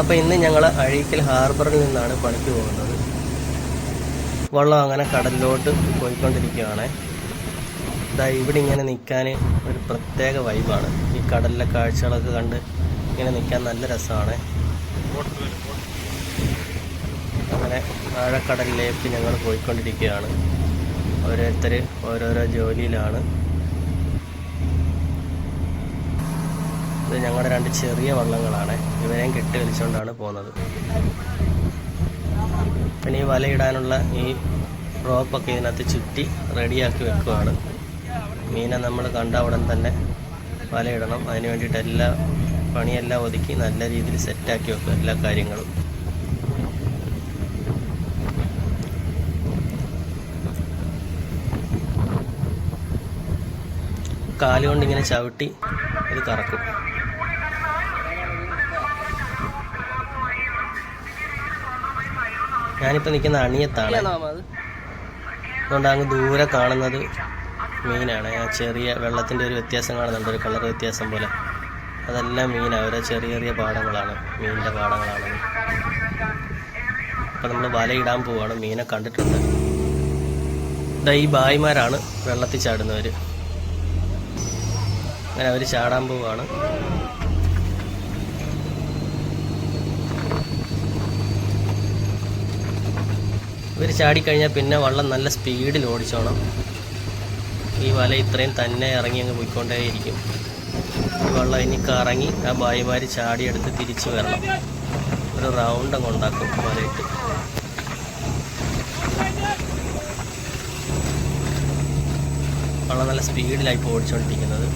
അപ്പോൾ ഇന്ന് ഞങ്ങൾ അഴീക്കൽ ഹാർബറിൽ നിന്നാണ് പണിക്ക് പോകുന്നത്. വെള്ളം അങ്ങനെ കടലിലോട്ട് പോയിക്കൊണ്ടിരിക്കുകയാണ്. ഇതാ ഇവിടെ ഇങ്ങനെ നിൽക്കാൻ ഒരു പ്രത്യേക വൈബാണ്. ഈ കടലിലെ കാഴ്ചകളൊക്കെ കണ്ട് ഇങ്ങനെ നിൽക്കാൻ നല്ല രസമാണ്. അങ്ങനെ ആഴക്കടലിലേക്ക് ഞങ്ങൾ പോയിക്കൊണ്ടിരിക്കുകയാണ്. ഓരോരുത്തർ ഓരോരോ ജോലിയിലാണ്. ഞങ്ങളുടെ രണ്ട് ചെറിയ വള്ളങ്ങളാണ്. ഇവരെയും കെട്ടി വലിച്ചുകൊണ്ടാണ് പോകുന്നത് പിന്നെ ഈ വലയിടാനുള്ള ഈ റോപ്പൊക്കെ ഇതിനകത്ത് ചുറ്റി റെഡിയാക്കി വെക്കുകയാണ് മീനെ നമ്മൾ കണ്ട ഉടൻ തന്നെ വലയിടണം. അതിന് വേണ്ടിയിട്ട് എല്ലാ പണിയെല്ലാം ഒതുക്കി നല്ല രീതിയിൽ സെറ്റാക്കി വെക്കും എല്ലാ കാര്യങ്ങളും. കാലുകൊണ്ട് ഇങ്ങനെ ചവിട്ടി ഇത് കറക്കും. ഞാനിപ്പോൾ നിൽക്കുന്ന അണിയത്താണ്. അതുകൊണ്ട് അങ്ങ് ദൂരെ കാണുന്നത് മീനാണ്. ആ ചെറിയ വെള്ളത്തിന്റെ ഒരു വ്യത്യാസം കാണുന്നുണ്ട് ഒരു കളർ വ്യത്യാസം പോലെ. അതെല്ലാം മീനാണ് ഓരോ ചെറിയ ചെറിയ പാടങ്ങളാണ്. മീനിന്റെ പാടങ്ങളാണ്. അപ്പം നമ്മൾ വലയിടാൻ പോവാണ്. മീനെ കണ്ടിട്ടുണ്ട്. ഇതാ ഈ ബായിമാരാണ് വെള്ളത്തിൽ ചാടുന്നവർ അങ്ങനെ അവർ ചാടാൻ പോവാണ്. ഇവർ ചാടിക്കഴിഞ്ഞാൽ പിന്നെ വള്ളം നല്ല സ്പീഡിൽ ഓടിച്ചോണം. ഈ വല ഇത്രയും തന്നെ ഇറങ്ങി അങ്ങ് പോയിക്കൊണ്ടേയിരിക്കും. ഈ വള്ളം ഇനി കറങ്ങി ആ ബായിമാർ ചാടിയെടുത്ത് തിരിച്ചു വരണം. ഒരു റൗണ്ട് അങ്ങ് ഉണ്ടാക്കും വലയിട്ട്. വള്ളം നല്ല സ്പീഡിലായി ഇപ്പോൾ ഓടിച്ചുകൊണ്ടിരിക്കുന്നത്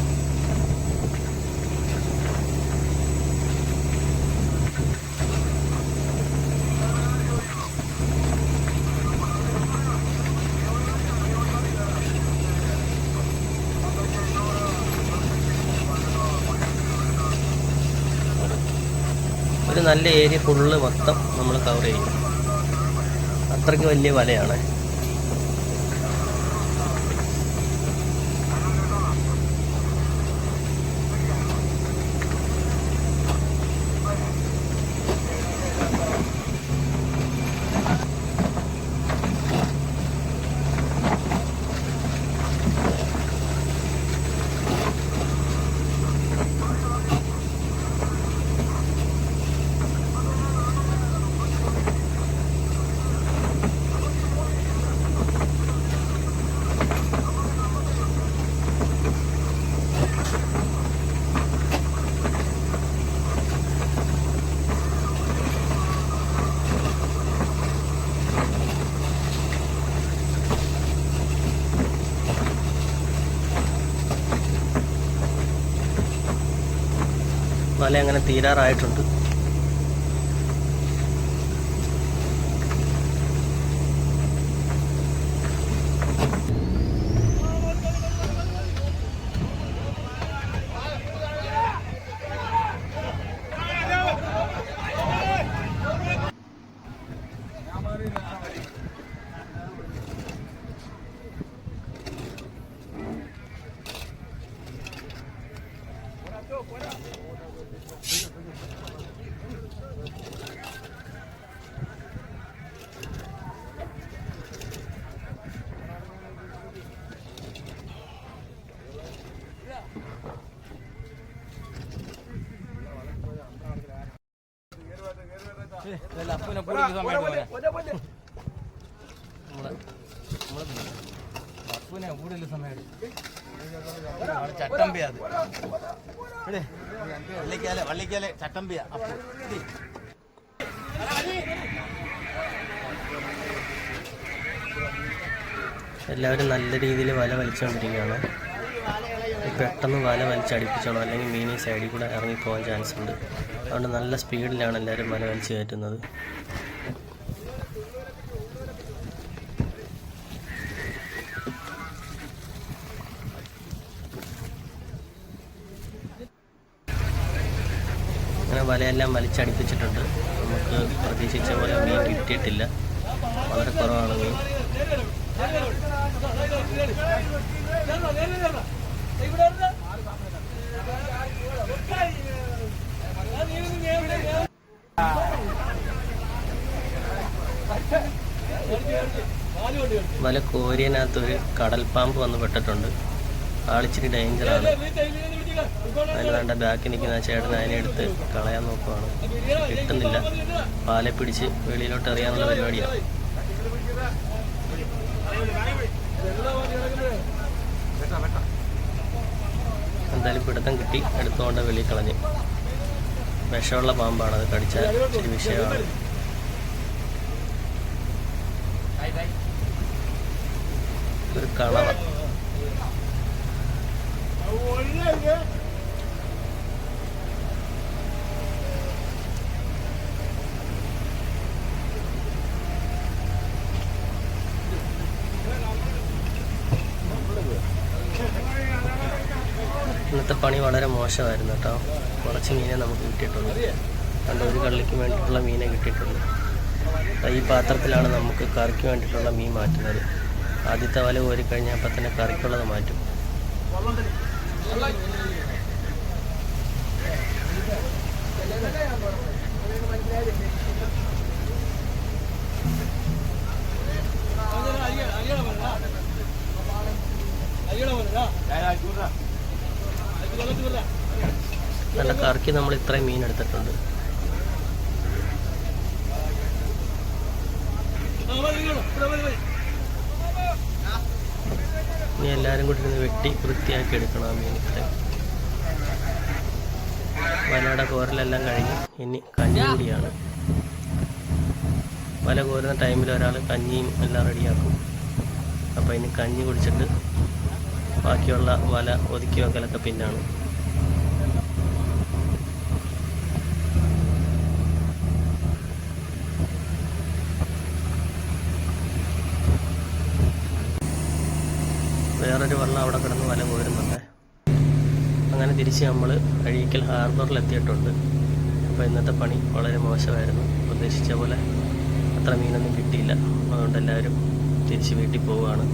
ഒരു നല്ല ഏരിയ ഫുള്ള് മൊത്തം നമ്മൾ കവർ ചെയ്യും. അത്രയ്ക്ക് വലിയ വലയാണ്. വല അങ്ങനെ തീരാറായിട്ടുണ്ട്. എല്ലാവരും നല്ല രീതിയിൽ വല വലിച്ചുകൊണ്ടിരിക്കുകയാണ് പെട്ടെന്ന് വല വലിച്ചടിപ്പിച്ചോളൂ. അല്ലെങ്കിൽ മീൻ സൈഡിൽ കൂടെ ഇറങ്ങി പോകാൻ ചാൻസ് ഉണ്ട്. അതുകൊണ്ട് നല്ല സ്പീഡിലാണ് എല്ലാവരും മല കയറ്റുന്നത്. അങ്ങനെ വലയെല്ലാം വലിച്ചടിപ്പിച്ചിട്ടുണ്ട്. നമുക്ക് പ്രതീക്ഷിച്ച പോലെ മീൻ കിട്ടിയിട്ടില്ല. വളരെ കുറവാണ് മീൻ. ഇവിടെ വല കടൽ പാമ്പ് വന്ന് പെട്ടിട്ടുണ്ട്. ആളിച്ചിരി ഡേഞ്ചറാണ് അതിന് വേണ്ട ബാക്കി നിൽക്കുന്ന ചേട്ടൻ അതിനെ എടുത്ത് കളയാൻ നോക്കുവാണ്. കിട്ടുന്നില്ല. പാലെ പിടിച്ച് വെളിയിലോട്ട് എറിയാനുള്ള പരിപാടിയാണ്. എന്തായാലും പിടുത്തം കിട്ടി. എടുത്തുകൊണ്ട് വെളിയിൽ കളഞ്ഞു. വിഷമുള്ള പാമ്പാണ്. അത് കടിച്ച ഇച്ചിരി വിഷയമാണ്. ഒരു കളവ ഇന്നത്തെ പണി വളരെ മോശമായിരുന്നു കേട്ടോ. കുറച്ച് മീനെ നമുക്ക് കിട്ടിയിട്ടുള്ളൂ കണ്ട ഒരു കള്ളിക്ക് വേണ്ടിയിട്ടുള്ള മീനെ കിട്ടിയിട്ടുള്ളൂ ദാ ഈ പാത്രത്തിലാണ് നമുക്ക് കറിക്ക് വേണ്ടിയിട്ടുള്ള മീൻ മാറ്റുന്നത്. ആദ്യത്തെ വല കോരി കഴിഞ്ഞാൽ അപ്പം തന്നെ കറിക്കുള്ളത് മാറ്റും. നല്ല കറക്കി നമ്മൾ ഇത്രയും മീൻ എടുത്തിട്ടുണ്ട്. ഇനി എല്ലാവരും കൂടി ഇരുന്ന് വെട്ടി വൃത്തിയാക്കി എടുക്കണം ആ മീൻ ഇത്രയും. വലയുടെ കോരലെല്ലാം കഴിഞ്ഞ് ഇനി കഞ്ഞി കൂടിയാണ്. വല കോരുന്ന ടൈമിൽ ഒരാൾ കഞ്ഞിയും എല്ലാം റെഡിയാക്കും അപ്പോൾ ഇനി കഞ്ഞി കുടിച്ചിട്ട് ബാക്കിയുള്ള വല ഒതുക്കി വെക്കലൊക്കെ പിന്നാണ്. വേറൊരു വെള്ളം അവിടെ കിടന്ന് വല കോരുന്നുണ്ട് അങ്ങനെ തിരിച്ച് നമ്മൾ അഴീക്കൽ ഹാർബറിൽ എത്തിയിട്ടുണ്ട് അപ്പോൾ ഇന്നത്തെ പണി വളരെ മോശമായിരുന്നു. പ്രതീക്ഷിച്ച പോലെ അത്ര മീനൊന്നും കിട്ടിയില്ല. അതുകൊണ്ട് എല്ലാവരും തിരിച്ച് വീട്ടിൽ പോവുകയാണ്.